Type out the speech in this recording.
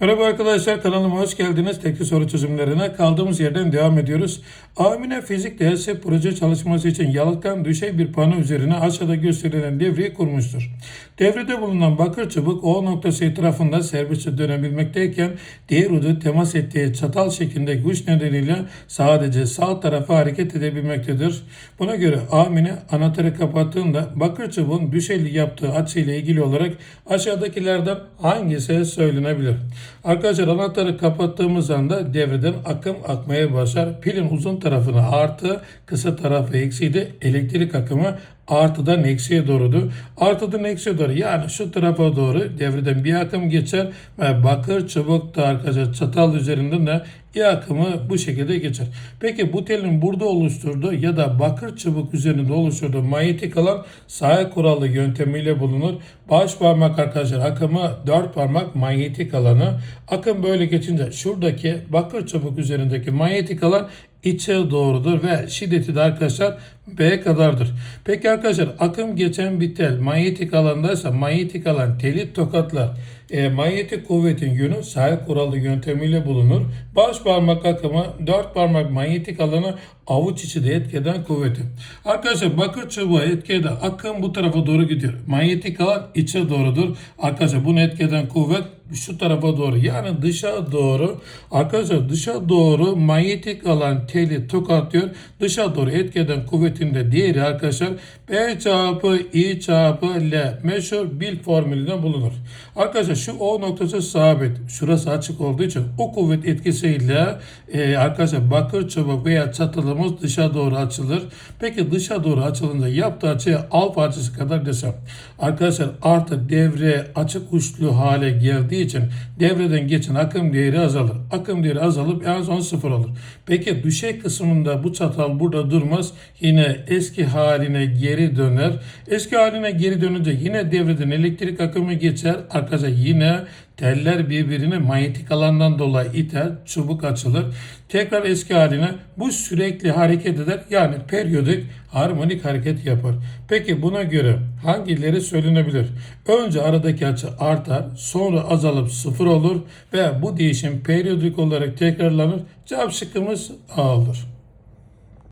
Merhaba arkadaşlar kanalıma hoş geldiniz. Tekli soru çözümlerine kaldığımız yerden devam ediyoruz. Amine Fizik DS proje çalışması için yalıtkan düşey bir pano üzerine aşağıda gösterilen devreyi kurmuştur. Devrede bulunan bakır çubuk O noktası etrafında serbestçe dönebilmekteyken diğer ucu temas ettiği çatal şeklinde güç nedeniyle sadece sağ tarafa hareket edebilmektedir. Buna göre Amine anahtarı kapattığında bakır çubuğun düşeyli yaptığı açıyla ilgili olarak aşağıdakilerden hangisi söylenebilir? Arkadaşlar anahtarı kapattığımız anda devreden akım akmaya başlar. Pilin uzun tarafına artı, kısa tarafı eksiydi. Elektrik akımı artıdan eksiye doğrudur. Artıdan eksiye doğru yani şu tarafa doğru devreden bir akım geçer ve bakır çubuk da arkadaşlar çatal üzerinden de bir akımı bu şekilde geçer. Peki bu telin burada oluşturduğu ya da bakır çubuk üzerinde oluşturduğu manyetik alan sahip kuralı yöntemiyle bulunur. Baş parmak arkadaşlar akımı dört parmak manyetik alanı. Akım böyle geçince şuradaki bakır çubuk üzerindeki manyetik alan içe doğrudur ve şiddeti de arkadaşlar B kadardır. Peki arkadaşlar akım geçen bir tel manyetik alandaysa manyetik alan teli tokatlar. E, manyetik kuvvetin yönü sahip kuralı yöntemiyle bulunur. Baş parmak akımı, dört parmak manyetik alanı avuç içi de etkeden kuvveti. Arkadaşlar bakır çubuğa etkede akım bu tarafa doğru gidiyor. Manyetik alan içe doğrudur. Arkadaşlar bunu etkeden kuvvet şu tarafa doğru yani dışa doğru. Arkadaşlar dışa doğru manyetik alan teli tokatlıyor. Dışa doğru etkeden kuvvetin de diğeri arkadaşlar B çarpı I çarpı L meşhur bil formülüne bulunur. Arkadaşlar şu O noktası sabit. Şurası açık olduğu için o kuvvet etkisiyle e, arkadaşlar bakır çubuk veya çatalımız dışa doğru açılır. Peki dışa doğru açılınca yaptığı açıya alfa açısı kadar desem. Arkadaşlar artı devre açık uçlu hale geldiği için devreden geçen akım değeri azalır. Akım değeri azalıp en son sıfır olur. Peki düşey kısmında bu çatal burada durmaz. Yine eski haline geri döner. Eski haline geri dönünce yine devreden elektrik akımı geçer. Arkadaşlar yine teller birbirini manyetik alandan dolayı iter, çubuk açılır. Tekrar eski haline bu sürekli hareket eder. Yani periyodik harmonik hareket yapar. Peki buna göre hangileri söylenebilir? Önce aradaki açı artar, sonra azalıp sıfır olur ve bu değişim periyodik olarak tekrarlanır. Cevap şıkkımız A olur.